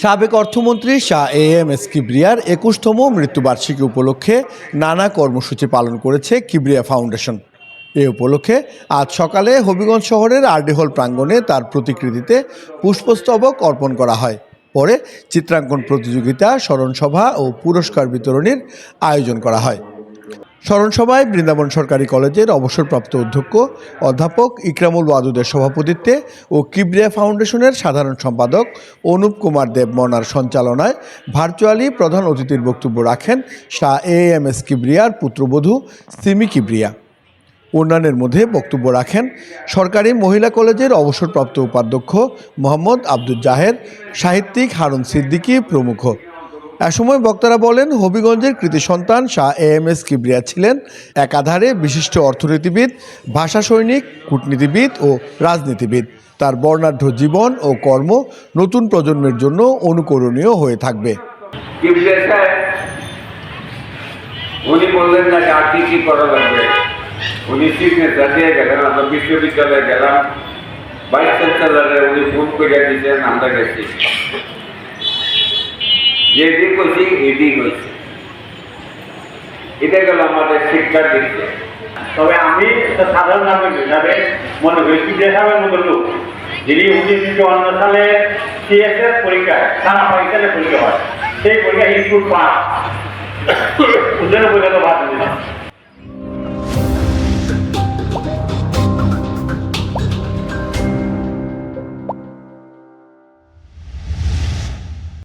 সাবেক অর্থমন্ত্রী Shah A M S কিবরিয়ার একুশতম মৃত্যুবার্ষিকী উপলক্ষে নানা কর্মসূচি পালন করেছে কিবরিয়া ফাউন্ডেশন। এ উপলক্ষে আজ সকালে হবিগঞ্জ শহরের আরডি হল প্রাঙ্গণে তার প্রতিকৃতিতে পুষ্পস্তবক অর্পণ করা হয়। পরে চিত্রাঙ্কন প্রতিযোগিতা, স্মরণসভা ও পুরস্কার বিতরণীর আয়োজন করা হয়। স্মরণসভায় বৃন্দাবন সরকারি কলেজের অবসরপ্রাপ্ত অধ্যক্ষ, অধ্যাপক ইকরামুল ওয়াদুদের সভাপতিত্বে ও কিবরিয়া ফাউন্ডেশনের সাধারণ সম্পাদক অনুপ কুমার দেব মনার সঞ্চালনায় ভার্চুয়ালি প্রধান অতিথির বক্তব্য রাখেন শাহ এ এম এস কিবরিয়ার পুত্রবধূ সিমি কিবরিয়া। অন্যান্যের মধ্যে বক্তব্য রাখেন সরকারি মহিলা কলেজের অবসরপ্রাপ্ত উপাধ্যক্ষ মোহাম্মদ আব্দুল জাহের সাহিত্যিক হারুন সিদ্দিকী প্রমুখ। সময় বক্তারা বলেন, হবিগঞ্জের কৃতি সন্তান Shah A M S Kibria ছিলেন একাধারে বিশিষ্ট অর্থনীতিবিদ, ভাষা সৈনিক, কূটনীতিবিদ ও রাজনীতিবিদ। তার বর্ণাঢ্য জীবন ও কর্ম নতুন প্রজন্মের জন্য অনুকরণীয় হয়ে থাকবে। উনি বললেন না আর কি কি করা লাগবে। উনি গেলেন, আমরা বিশ্ববিদ্যালয়ে গেলাম ভাইস চ্যান্সেলারে উনি ফোন করে দিয়েছেন, আমরা গেছি। যেদিন কইছি এদিক হয়েছে এটা গেল আমাদের শিক্ষার দিক তবে আমি সাধারণ নাগরিক হিসাবে মনে করি সাহেবের মতো লোক, যিনি উনিশশো চুয়ান্ন সালে সিএসএস পরীক্ষায় সারা পাকিস্তানের পরীক্ষা হয়। সেই পরীক্ষা ইনস্টিটিউট পাস। উদ্যোগ পরীক্ষা